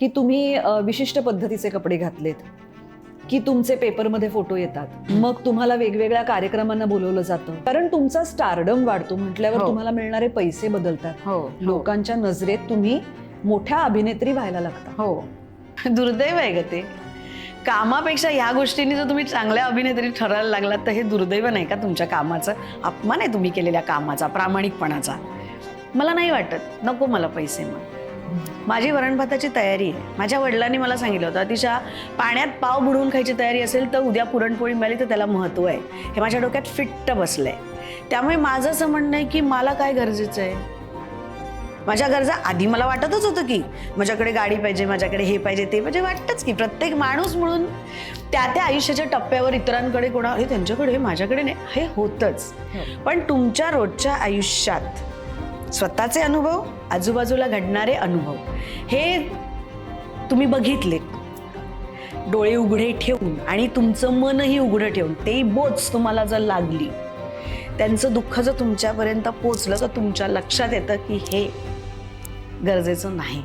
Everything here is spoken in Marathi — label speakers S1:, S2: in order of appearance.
S1: की तुम्ही विशिष्ट पद्धतीचे कपडे घातलेत की तुमचे पेपरमध्ये फोटो येतात. मग तुम्हाला वेगवेगळ्या कार्यक्रमांना बोलवलं जातं. कारण तुमचा स्टारडम वाढतो म्हटल्यावर
S2: हो.
S1: तुम्हाला मिळणारे पैसे बदलतात.
S2: हो
S1: लोकांच्या नजरेत तुम्ही मोठ्या अभिनेत्री व्हायला लागता.
S2: हो. दुर्दैव आहे ग ते. कामापेक्षा ह्या गोष्टींनी जर तुम्ही चांगल्या अभिनेत्री ठरायला लागलात तर हे दुर्दैव नाही का तुमच्या कामाचं? अपमान आहे तुम्ही केलेल्या कामाचा प्रामाणिकपणाचा. मला नाही वाटत. नको मला पैसे मग. माझी वरणभाताची तयारी आहे. माझ्या वडिलांनी मला सांगितलं होतं अतिशा पाण्यात पाव बुडवून खायची तयारी असेल तर उद्या पुरणपोळी मिळाली तर त्याला महत्त्व आहे. हे माझ्या डोक्यात फिट्ट बसलंय. त्यामुळे माझं असं म्हणणं आहे की मला काय गरजेचं आहे? माझ्या गरजा आधी मला वाटतच होतं की माझ्याकडे गाडी पाहिजे माझ्याकडे हे पाहिजे ते पाहिजे वाटतंच की प्रत्येक माणूस म्हणून त्या त्या आयुष्याच्या टप्प्यावर इतरांकडे कोणा हे त्यांच्याकडे हे माझ्याकडे नाही हे होतच. पण तुमच्या रोजच्या आयुष्यात स्वतःचे अनुभव आजूबाजूला घडणारे अनुभव. हे तुम्ही बघितले. डोळे उघडे ठेवून आणि तुमचं मनही उघडं ठेवून ते बोच तुम्हाला जर लागली त्यांचं दुःख जर तुमच्यापर्यंत पोचलं तर तुमच्या लक्षात येतं की हे गरजेचं नाही.